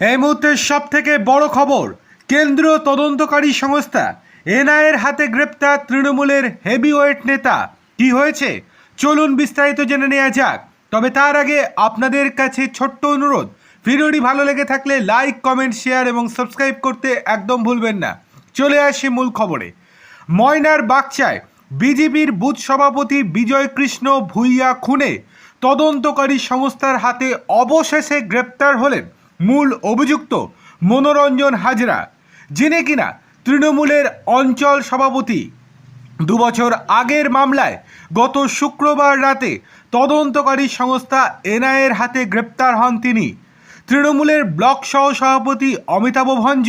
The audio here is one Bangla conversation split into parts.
এই মুহূর্তের সব থেকে বড় খবর, কেন্দ্রীয় তদন্তকারী সংস্থা, এনআইয়ের হাতে গ্রেপ্তার তৃণমূলের হেভিওয়েট নেতা। কি হয়েছে? চলুন বিস্তারিত জেনে নেওয়া যাক। তবে তার আগে আপনাদের কাছে ছোট্ট অনুরোধ, ভিডিওটি ভালো লেগে থাকলে লাইক, কমেন্ট, শেয়ার এবং সাবস্ক্রাইব করতে একদম ভুলবেন না। চলে আসি মূল খবরে। ময়নার বাগচায় বিজেপির বুথ সভাপতি বিজয় কৃষ্ণ ভুইয়া খুনে তদন্তকারী সংস্থার হাতে অবশেষে গ্রেপ্তার হলেন মূল অভিযুক্ত মনোরঞ্জন হাজরা, যিনি কিনা তৃণমূলের অঞ্চল সভাপতি। দুবছর আগের মামলায় গত শুক্রবার রাতে তদন্তকারী সংস্থা এনআইয়ের হাতে গ্রেপ্তার হন তিনি। তৃণমূলের ব্লক সহ সভাপতি অমিতাভ ভঞ্জ,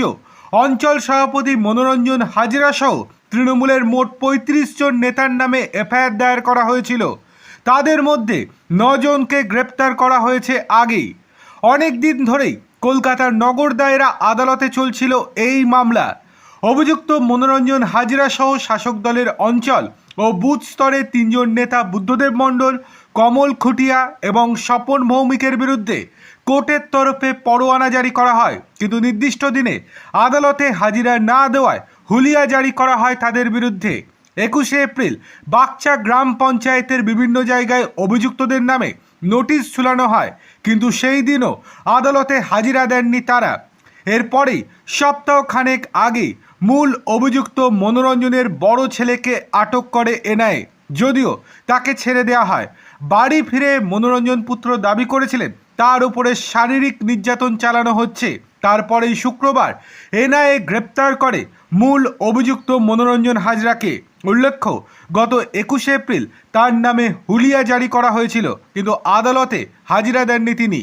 অঞ্চল সভাপতি মনোরঞ্জন হাজরা সহ তৃণমূলের মোট পঁয়ত্রিশ জন নেতার নামে এফআইআর দায়ের করা হয়েছিল। তাদের মধ্যে নজনকে গ্রেপ্তার করা হয়েছে আগেই। অনেক দিন ধরেই কলকাতার নগর দায়রা আদালতে চলছিল এই মামলা। অভিযুক্ত মনোরঞ্জন হাজরা সহ শাসক দলের অঞ্চল ও বুথ স্তরে তিনজন নেতা বুদ্ধদেব মণ্ডল, কমল খুটিয়া এবং স্বপন ভৌমিকের বিরুদ্ধে কোর্টের তরফে পরোয়ানা জারি করা হয়। কিন্তু নির্দিষ্ট দিনে আদালতে হাজিরা না দেওয়ায় হুলিয়া জারি করা হয় তাদের বিরুদ্ধে। একুশে এপ্রিল বাকচা গ্রাম পঞ্চায়েতের বিভিন্ন জায়গায় অভিযুক্তদের নামে নোটিশ ঝুলানো হয়। কিন্তু সেই দিনও আদালতে হাজিরা দেননি তারা। এরপরেই সপ্তাহ খানেক আগে মূল অভিযুক্ত মনোরঞ্জনের বড় ছেলেকে আটক করে এনআইএ। যদিও তাকে ছেড়ে দেওয়া হয়। বাড়ি ফিরে মনোরঞ্জন পুত্র দাবি করেছিলেন, তার উপরে শারীরিক নির্যাতন চালানো হচ্ছে। তারপরেই শুক্রবার এনআইএ গ্রেপ্তার করে মূল অভিযুক্ত মনোরঞ্জন হাজরাকে। উল্লেখ্য, গত একুশে এপ্রিল তার নামে হুলিয়া জারি করা হয়েছিল, কিন্তু আদালতে হাজিরা দেননি তিনি।